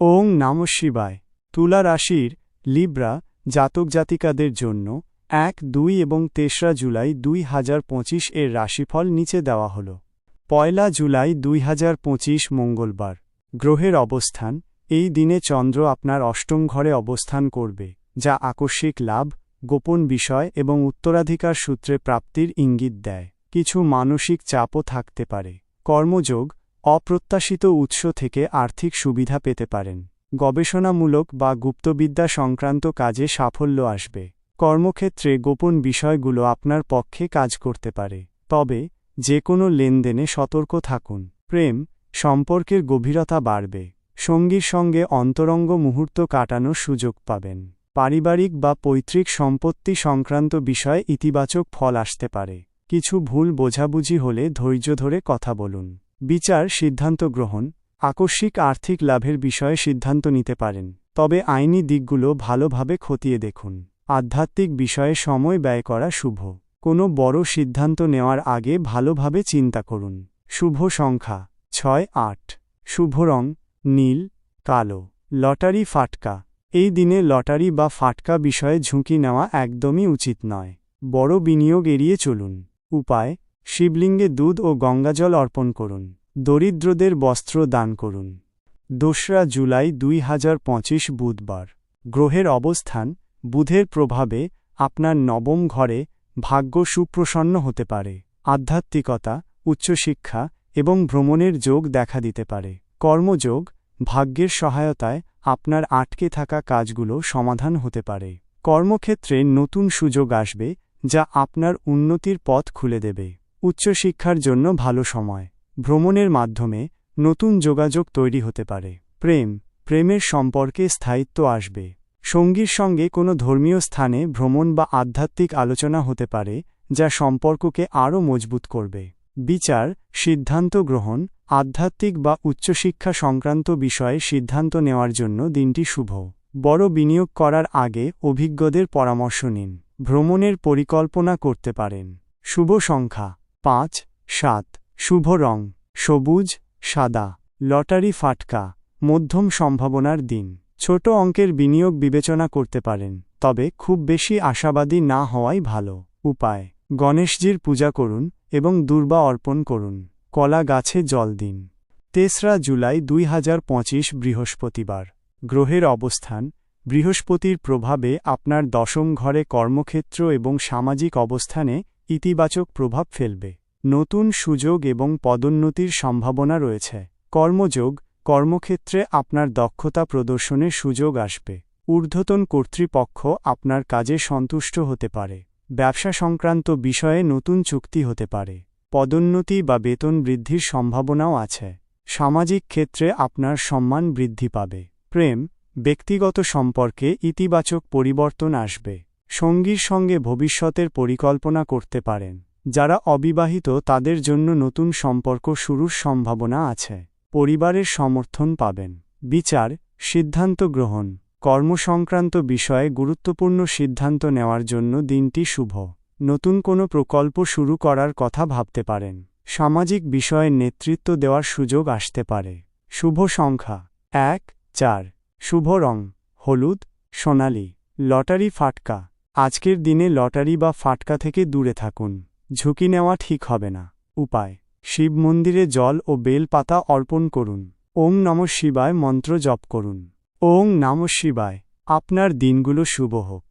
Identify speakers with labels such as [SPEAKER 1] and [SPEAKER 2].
[SPEAKER 1] ওং নম শিবায়। তুলা রাশির লিব্রা জাতক জাতিকাদের জন্য এক, দুই এবং তেসরা জুলাই দুই হাজার পঁচিশ এর রাশিফল নিচে দেওয়া হল। পয়লা জুলাই দুই হাজার পঁচিশ মঙ্গলবার। গ্রহের অবস্থান। এই দিনে চন্দ্র আপনার অষ্টম ঘরে অবস্থান করবে, যা আকস্মিক লাভ, গোপন বিষয় এবং উত্তরাধিকার সূত্রে প্রাপ্তির ইঙ্গিত দেয়। কিছু মানসিক চাপও থাকতে পারে। কর্মযোগ। অপ্রত্যাশিত উৎস থেকে আর্থিক সুবিধা পেতে পারেন। গবেষণামূলক বা গুপ্তবিদ্যা সংক্রান্ত কাজে সাফল্য আসবে। কর্মক্ষেত্রে গোপন বিষয়গুলো আপনার পক্ষে কাজ করতে পারে। তবে যে কোনো লেনদেনে সতর্ক থাকুন। প্রেম, সম্পর্কের গভীরতা বাড়বে। সঙ্গীর সঙ্গে অন্তরঙ্গ মুহূর্ত কাটানোর সুযোগ পাবেন। পারিবারিক বা পৈতৃক সম্পত্তি সংক্রান্ত বিষয়ে ইতিবাচক ফল আসতে পারে। কিছু ভুল বোঝাবুঝি হলে ধৈর্য ধরে কথা বলুন। বিচার, সিদ্ধান্ত গ্রহণ, আকস্মিক আর্থিক লাভের বিষয়ে সিদ্ধান্ত নিতে পারেন। তবে আইনি দিকগুলো ভালোভাবে খতিয়ে দেখুন। আধ্যাত্মিক বিষয়ে সময় ব্যয় করা শুভ। কোনো বড় সিদ্ধান্ত নেওয়ার আগে ভালোভাবে চিন্তা করুন। শুভ সংখ্যা, ছয়, আট। শুভ রং, নীল, কালো। লটারি ফাটকা। এই দিনে লটারি বা ফাটকা বিষয়ে ঝুঁকি নেওয়া একদমই উচিত নয়। বড় বিনিয়োগ এড়িয়ে চলুন। উপায় শিবলিঙ্গে দুধ ও গঙ্গাজল অর্পণ করুন। দরিদ্রদের বস্ত্র দান করুন। দোসরা জুলাই দুই হাজার পঁচিশ বুধবার। গ্রহের অবস্থান, বুধের প্রভাবে আপনার নবম ঘরে ভাগ্য সুপ্রসন্ন হতে পারে। আধ্যাত্মিকতা, উচ্চশিক্ষা এবং ভ্রমণের যোগ দেখা দিতে পারে। কর্মযোগ, ভাগ্যের সহায়তায় আপনার আটকে থাকা কাজগুলো সমাধান হতে পারে। কর্মক্ষেত্রে নতুন সুযোগ আসবে যা আপনার উন্নতির পথ খুলে দেবে। উচ্চশিক্ষার জন্য ভালো সময়। ভ্রমণের মাধ্যমে নতুন যোগাযোগ তৈরি হতে পারে। প্রেম, প্রেমের সম্পর্কে স্থায়িত্ব আসবে। সঙ্গীর সঙ্গে কোনো ধর্মীয় স্থানে ভ্রমণ বা আধ্যাত্মিক আলোচনা হতে পারে, যা সম্পর্ককে আরও মজবুত করবে। বিচার, সিদ্ধান্ত গ্রহণ, আধ্যাত্মিক বা উচ্চশিক্ষা সংক্রান্ত বিষয়ে সিদ্ধান্ত নেওয়ার জন্য দিনটি শুভ। বড় বিনিয়োগ করার আগে অভিজ্ঞদের পরামর্শ নিন। ভ্রমণের পরিকল্পনা করতে পারেন। শুভ সংখ্যা। পাঁচ, সাত, শুভ রং, সবুজ, সাদা, লটারি ফাটকা, মধ্যম সম্ভাবনার দিন। ছোট অঙ্কের বিনিয়োগ বিবেচনা করতে পারেন, তবে খুব বেশি আশাবাদী না হওয়াই ভালো। উপায়, গণেশজির পূজা করুন এবং দুর্বা অর্পণ করুন। কলা গাছে জল দিন। তেসরা জুলাই দুই হাজার পঁচিশ বৃহস্পতিবার। গ্রহের অবস্থান, বৃহস্পতির প্রভাবে আপনার দশম ঘরে কর্মক্ষেত্র এবং সামাজিক অবস্থানে ইতিবাচক প্রভাব ফেলবে। নতুন সুযোগ এবং পদোন্নতির সম্ভাবনা রয়েছে। কর্মযোগ, কর্মক্ষেত্রে আপনার দক্ষতা প্রদর্শনের সুযোগ আসবে। ঊর্ধ্বতন কর্তৃপক্ষ আপনার কাজে সন্তুষ্ট হতে পারে। ব্যবসা সংক্রান্ত বিষয়ে নতুন চুক্তি হতে পারে। পদোন্নতি বা বেতন বৃদ্ধির সম্ভাবনাও আছে। সামাজিক ক্ষেত্রে আপনার সম্মান বৃদ্ধি পাবে। প্রেম, ব্যক্তিগত সম্পর্কে ইতিবাচক পরিবর্তন আসবে। সঙ্গীর সঙ্গে ভবিষ্যতের পরিকল্পনা করতে পারেন, যারা অবিবাহিত তাদের জন্য নতুন সম্পর্ক শুরুর সম্ভাবনা আছে। পরিবারের সমর্থন পাবেন। বিচার, সিদ্ধান্ত গ্রহণ, কর্মসংক্রান্ত বিষয়ে গুরুত্বপূর্ণ সিদ্ধান্ত নেওয়ার জন্য দিনটি শুভ। নতুন কোনো প্রকল্প শুরু করার কথা ভাবতে পারেন। সামাজিক বিষয়ে নেতৃত্ব দেওয়ার সুযোগ আসতে পারে। শুভ সংখ্যা, এক, চার। শুভ রং, হলুদ, সোনালি। লটারি ফাটকা আজকের দিনে লটারি বা ফাটকা থেকে দূরে থাকুন। ঝুঁকি নেওয়া ঠিক হবে না। উপায়, শিব মন্দিরে জল ও বেল পাতা অর্পণ করুন। ওং নম শিবায় মন্ত্র জপ করুন। ওং নম শিবায়। আপনার দিনগুলো শুভ হোক।